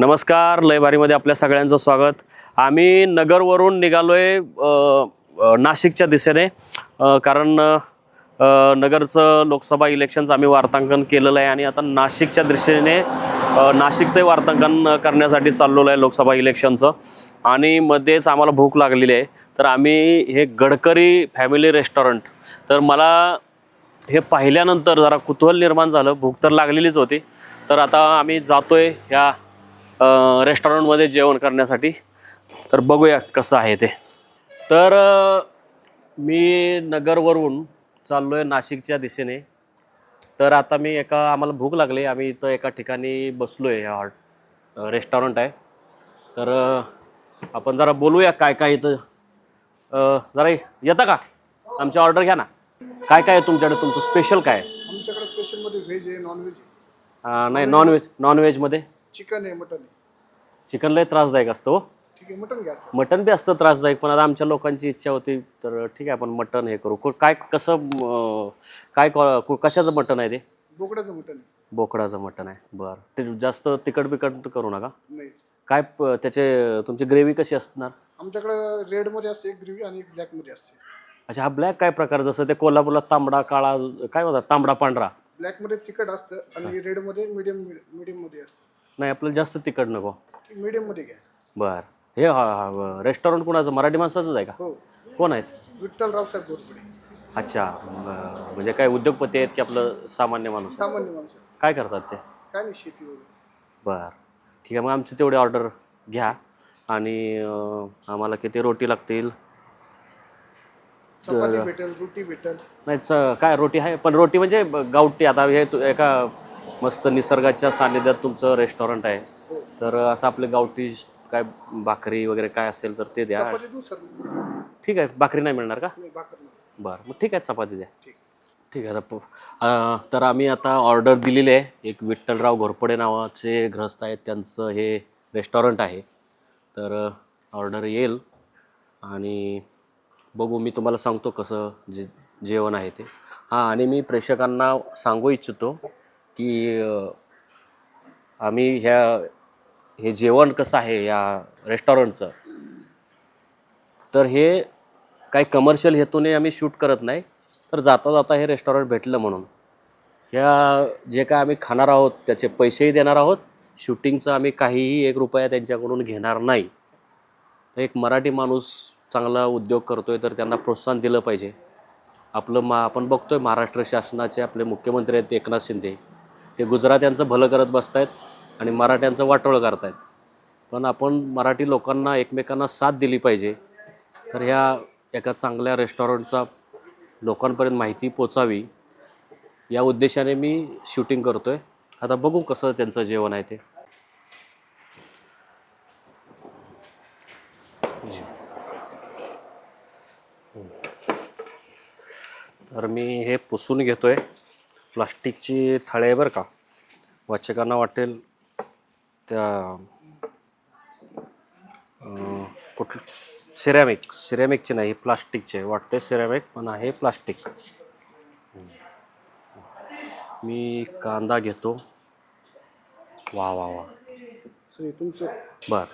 नमस्कार लयबारीमध्ये आपल्या सगळ्यांचं स्वागत. आम्ही नगरवरून निघालो आहे नाशिकच्या दिशेने कारण नगरचं लोकसभा इलेक्शनचं आम्ही वार्तांकन केलेलं आहे आणि आता नाशिकच्या दिशेने नाशिकचंही वार्तांकन करण्यासाठी चाललेलं आहे लोकसभा इलेक्शनचं आणि मध्येच आम्हाला भूक लागलेली आहे. तर आम्ही हे गडकरी फॅमिली रेस्टॉरंट तर मला हे पाहिल्यानंतर जरा कुतूहल निर्माण झालं. भूक तर लागलेलीच होती. तर आता आम्ही जातोय या रेस्टॉरंटमध्ये जेवण करण्यासाठी. तर बघूया कसं आहे ते. तर मी नगरवरून चाललो आहे नाशिकच्या दिशेने. तर आता मी एका आम्हाला भूक लागली. आम्ही इथं एका ठिकाणी बसलो आहे हॉट रेस्टॉरंट आहे. तर आपण जरा बोलूया काय काय इथं. जरा येतं का? आमची ऑर्डर घ्या ना. काय काय आहे तुमच्याकडे? तुमचं स्पेशल काय आहे? आमच्याकडे स्पेशलमध्ये व्हेज आहे नॉनव्हेज नाही नॉनव्हेज नॉनव्हेजमध्ये चिकन आहे मटन आहे. चिकन लय त्रासदायक असतो. ठीक आहे मटन घ्या सर मटन बी असतं त्रासदायक पण आता आमच्या लोकांची इच्छा होती तर ठीक आहे आपण मटन हे करू. को- काय कसं अं, काय को- को- कशाचं मटन आहे ते? बोकड्याचं मटन आहे. बोकडाचं मटन आहे. बरं. ते जास्त तिखट बिकट करू नका. नाही. काय प- त्याचे तुमची ग्रेव्ही कशी असणार? आमच्याकडे रेडमध्ये असते एक ग्रेव्ही आणि ब्लॅकमध्ये असते. अच्छा हा ब्लॅक काय प्रकार? जसं ते कोल्हापूरला तांबडा काळा काय म्हणतात तांबडा पांढरा. ब्लॅकमध्ये तिखट असतं आणि रेडमध्ये मिडियम मिडियममध्ये असतं. नाही आपल्याला जास्त तिखट नको. ते मिडियममध्ये घ्या. बरं. हे हा रेस्टॉरंट कोणाचं? मराठी माणसाचंच आहे का? हो. कोण आहेत? विठ्ठल रावसाहेब घोरपडे अच्छा. म्हणजे काय उद्योगपती आहेत की आपलं सामान्य माणूस? सामान्य माणूस. आहे. काय करतात ते? काय नाही शेती वगैरे. बरं. ठीक आहे मग आमची तेवढी ऑर्डर घ्या. आणि अं, आम्हाला किती रोटी लागतील? चपाती भेटेल रोटी भेटेल. नाही च काय रोटी आहे? पण रोटी म्हणजे ब- गावठी. आता हे तु- एका मस्त निसर्गाच्या सानिध्यात तुमचं रेस्टॉरंट आहे. तर असं आपले गावठी काय भाकरी वगैरे काय असेल तर ते द्या. ठीक आहे भाकरी नाही मिळणार का? बरं मग ठीक आहे चपाती द्या. ठीक. ठीक आहे आता तर आम्ही आता ऑर्डर दिलेली आहे. एक विठ्ठलराव घोरपडे नावाचे ग्रस्त आहेत. त्यांचं हे रेस्टॉरंट आहे. तर ऑर्डर येईल. आणि बघू मी तुम्हाला सांगतो कसं जे जेवण आहे ते. हां आणि मी प्रेक्षकांना सांगू इच्छितो की आम्ही ह्या हे जेवण कसं आहे या रेस्टॉरंटचं? तर हे काही कमर्शियल हेतूने आम्ही शूट करत नाही. तर जाता जाता हे रेस्टॉरंट भेटलं म्हणून. ह्या जे काय आम्ही खाणार आहोत त्याचे पैसेही देणार आहोत. शूटिंगचं आम्ही काहीही एक रुपया त्यांच्याकडून घेणार नाही. तर एक मराठी माणूस चांगला उद्योग करतो आहे तर त्यांना प्रोत्साहन दिलं पाहिजे. आपलं मा आपण बघतो आहे महाराष्ट्र शासनाचे आपले मुख्यमंत्री आहेत एकनाथ शिंदे. ते गुजरात्यांचं भलं करत बसतायत आणि मराठ्यांचं वाटोळं करतायत. पण आपण मराठी लोकांना एकमेकांना साथ दिली पाहिजे. तर ह्या एका चांगल्या रेस्टॉरंटचा लोकांपर्यंत माहिती पोचावी या उद्देशाने मी शूटिंग करतो आहे आता बघू कसं त्यांचं जेवण आहे ते. तर मी हे पुसून घेतो आहे प्लास्टिकची थाळी आहे बरं का. वाचकांना वाटेल त्या अं, कुठलं? सिरॅमिक सिरॅमिकचे नाही प्लास्टिकचे वाटते सिरॅमिक पण आहे प्लास्टिक. मी कांदा घेतो. वा वा वा. सर तुमचं? बर.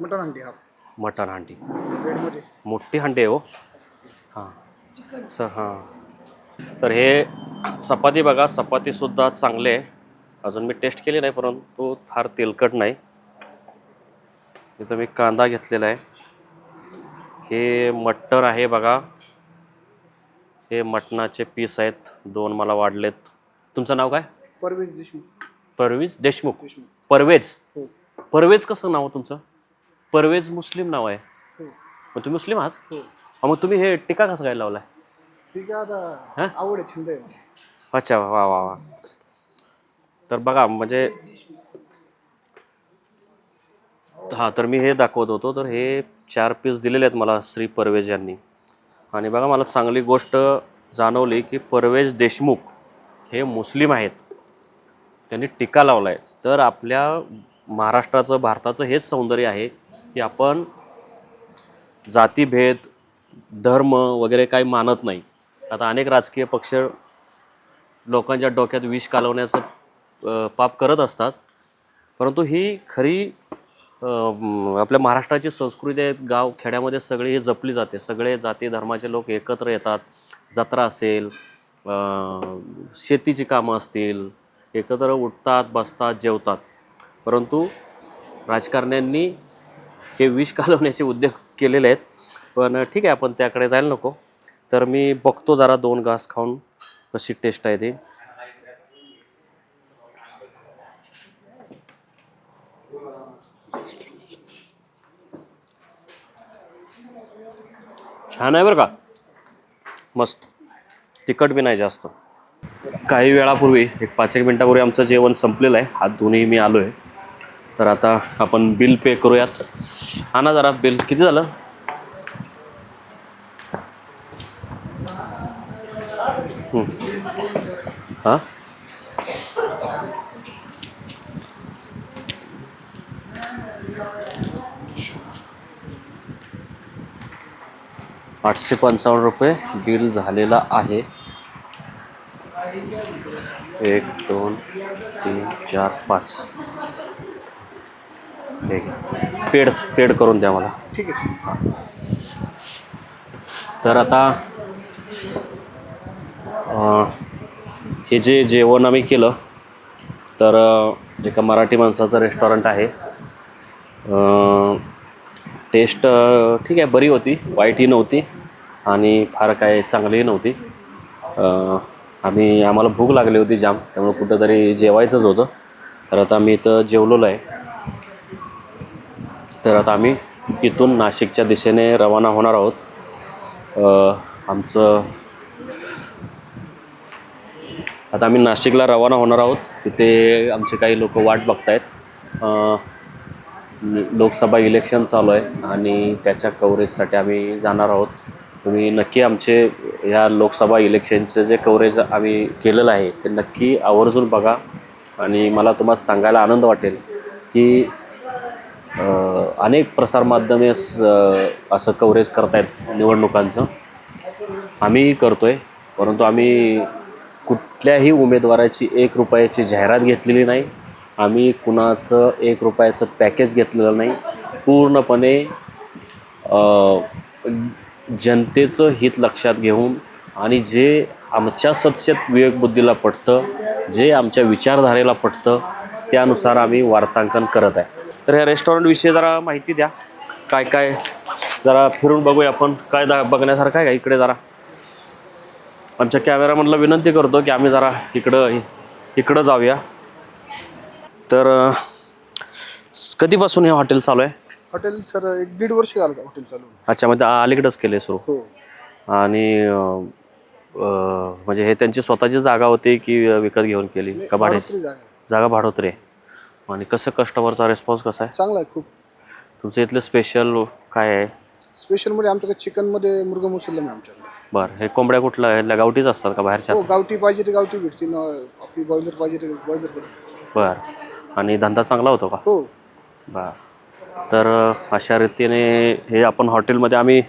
मटन अंडी हा. मटण हांडी. मोठी हांडी आहे हो. हां. सर हां. तर हे चपाती बघा चपातीसुद्धा चांगले आहे. अजून मी टेस्ट केली नाही परंतु फार तेलकट नाही. इथं मी कांदा घेतलेला आहे. हे मटण आहे बघा. हे मटणाचे पीस आहेत. दोन मला वाढलेत. तुमचं नाव काय? परवेश देशमुख. परवेज देशमुख. देशमुख. परवेज? हो. परवेज कसं नाव तुमचं? परवेज मुस्लिम नाव आहे. हो. मग तुम्ही मुस्लिम आहात? हो. अहो, मग तुम्ही हे टिका कसं काय लावलाय? ठीक आहे हा? आता आवड आहे छंद आहे मला. अच्छा वा वा वा. तर बघा म्हणजे हां तर मी हे दाखवत होतो तर हे चार पीस दिलेले आहेत मला श्री परवेज यांनी. आणि बघा मला चांगली गोष्ट जाणवली की परवेज देशमुख हे मुस्लिम आहेत. त्यांनी टीका लावला आहे तर आपल्या महाराष्ट्राचं भारताचं हेच सौंदर्य आहे की आपण जातीभेद धर्म वगैरे काही मानत नाही. आता अनेक राजकीय पक्ष लोकांच्या डोक्यात विष कालवण्याचं पाप करत असतात. परंतु ही खरी आपल्या महाराष्ट्राची संस्कृती आहे गाव खेड्यामध्ये सगळी ही जपली जाते. सगळे जाती धर्माचे लोक एकत्र येतात. जत्रा असेल शेतीची कामं असतील एकत्र उठतात बसतात जेवतात. परंतु राजकारण्यांनी हे विष कालवण्याचे उद्योग केलेले आहेत. पण ठीक आहे आपण त्याकडे जायला नको. तर मी बघतो जरा दोन घास खाऊन. कशी टेस्ट आहे ती? छान आहे बरं का? मस्त. तिखट बी नाही जास्त. काही वेळापूर्वी एक पाच एक मिनटापूर्वी आमचं जेवण संपलेलं आहे. हात दोन्ही मी आलो आहे तर आता आपण बिल पे करूयात. हा ना जरा बिल. किती झालं? हं. आठशे पंचावन्न रुपये बिल झालेला आहे. एक दोन तीन चार पाच. हे घ्या. पेड पेड करून द्या मला. ठीक आहे तर आता हे जे जेवण आम्ही केलं तर एका मराठी माणसाचं रेस्टॉरंट आहे. टेस्ट ठीक आहे बरी होती वाईटही नव्हती आणि फार काय चांगलीही नव्हती. आम्ही आम्हाला भूक लागली होती जाम त्यामुळे कुठंतरी जेवायचंच होतं. तर आता आम्ही इथं जेवलेलो आहे. तर आता आम्ही इथून नाशिकच्या दिशेने रवाना होणार आहोत. आमचं आता आम्ही नाशिकला रवाना होणार आहोत. तिथे आमचे काही लोक वाट बघतायत. लोकसभा इलेक्शन चालू आहे आणि त्याच्या कवरेजसाठी आम्ही जाणार आहोत. तुम्ही नक्की आमचे ह्या लोकसभा इलेक्शनचं जे कव्हरेज आम्ही केलेलं आहे ते नक्की आवर्जून बघा. आणि मला तुम्हाला सांगायला आनंद वाटेल की अनेक प्रसारमाध्यमे असं असं कव्हरेज आहेत निवडणुकांचं. आम्ही करतो आहे परंतु आम्ही कुठल्याही उमेदवाराची एक रुपयाची जाहिरात घेतलेली नाही. आम्ही कुणाचं एक रुपयाचं पॅकेज घेतलेलं नाही. पूर्णपणे जनतेचं हित लक्षात घेऊन आणि जे आमच्या सदस्यत विवेकबुद्धीला पटतं जे आमच्या विचारधारेला पटतं त्यानुसार आम्ही वार्तांकन करत आहे. तर ह्या रेस्टॉरंटविषयी जरा माहिती द्या. काय काय जरा फिरून बघूया आपण. काय दा बघण्यासारखं आहे का? इकडे जरा. आमच्या कॅमेरामॅनला विनंती करतो की आम्ही जरा इकडं इकडं जाऊया. तर कधीपासून हे हॉटेल चालू आहे? हॉटेल सर एक दीड वर्ष झालं हॉटेल चालू. अच्छा म्हणजे अलीकडेच केले सुरू. हो. आणि म्हणजे हे त्यांची स्वतःची जागा होती की विकत घेऊन केली? का भाडोत्री जागा. भाडोत्री. आहे आणि कसं कस्टमरचा रिस्पॉन्स कसा आहे? चांगला आहे खूप. तुमचं इथलं स्पेशल काय आहे? स्पेशलमध्ये आमच्याकडे चिकनमध्ये मुर्गा मुसलम आहे आमच्याकडे. बरं. हे कोंबड्या कुठल्या ह्याला गावठीच असतात का बाहेरच्या? हो गावठी पाहिजे ते गावठी भेटते. ना आपली बॉयलर पाहिजे ते बॉयलर बरं. आणि धंदा चांगला होतो का? हो. बरं. तर अशा रीतीने हे आपण हॉटेलमध्ये आम्ही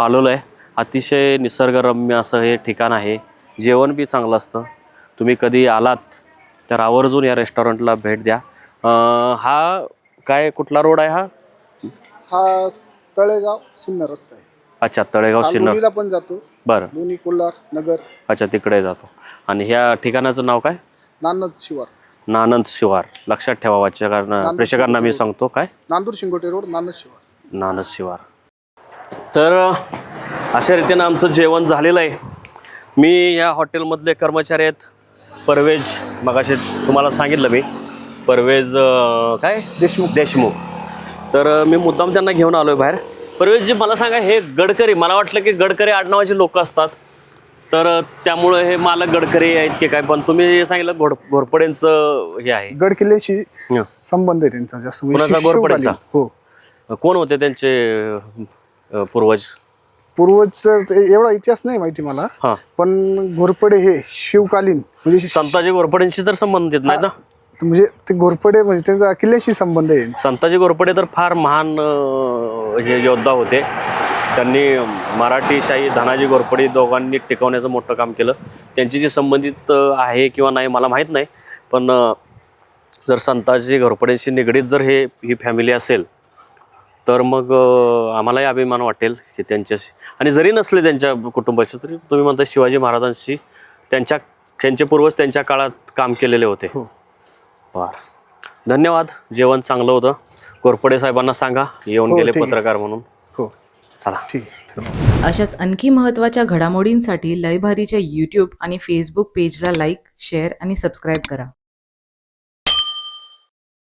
आलेलो आहे. अतिशय निसर्गरम्य असं हे ठिकाण आहे. जेवण बी चांगलं असतं. तुम्ही कधी आलात तर आवर्जून या रेस्टॉरंटला भेट द्या. अं, हा काय कुठला रोड आहे हा? हा तळेगाव सिन्नर रस्ता आहे. अच्छा तळेगाव सिन्नर. पण जातो. बरं. लोणी कोल्हार नगर. अच्छा तिकडे जातो. आणि ह्या ठिकाणाचं नाव काय? नानद शिवार. नानंद शिवार. लक्षात ठेवा वाच्या कारण प्रेक्षकांना मी सांगतो काय? नांदूर शिंगोटे रोड नानद शिवार. नानद शिवार. तर अशा रीतीनं आमचं जेवण झालेलं आहे. मी या हॉटेलमधले कर्मचारी आहेत परवेज मगाशी तुम्हाला सांगितलं मी. परवेज अं, काय? देशमुख. देशमुख. तर मी मुद्दाम त्यांना घेऊन आलो आहे बाहेर. परवेजजी मला सांगा हे गडकरी मला वाटलं की गडकरी आडनावाचे लोक असतात. तर त्यामुळे हे मालक गडकरी आहेत की काय? पण तुम्ही सांगितलं घोड घोरपडेंचं हे आहे. गड किल्ल्याशी हं. संबंध आहे त्यांचा जास्त. म्हणजे कुणाचा? घोरपडेंचा? हो. कोण होते त्यांचे अं, पूर्वज? पूर्वजचं ते एवढा इतिहास नाही माहिती मला. हां. पण घोरपडे हे शिवकालीन. म्हणजे संताजी घोरपडेंशी तर संबंधित नाही ना? म्हणजे ते घोरपडे म्हणजे त्यांचा किल्ल्याशी संबंध आहे. संताजी घोरपडे तर फार महान अं, हे योद्धा होते. त्यांनी मराठीशाही धनाजी घोरपडे दोघांनी टिकवण्याचं मोठं काम केलं. त्यांची जी संबंधित अं, आहे किंवा नाही मला माहीत नाही. पण अं, जर संताजी घोरपडेंशी निगडीत जर हे ही फॅमिली असेल तर मग अं, आम्हालाही अभिमान वाटेल की त्यांच्याशी. आणि जरी नसले त्यांच्या कुटुंबाचे तरी तुम्ही म्हणता शिवाजी महाराजांशी त्यांच्या त्यांचे पूर्वज त्यांच्या काळात काम केलेले होते. हो. बर. धन्यवाद. जेवण चांगलं होतं. घोरपडे साहेबांना सांगा. येऊन हो, गेले ठीक आहे. पत्रकार म्हणून. हो. चला. ठीक आहे. अशाच आणखी महत्त्वाच्या घडामोडींसाठी लयभारीच्या यूट्यूब आणि फेसबुक पेजला लाईक शेअर आणि सबस्क्राईब करा.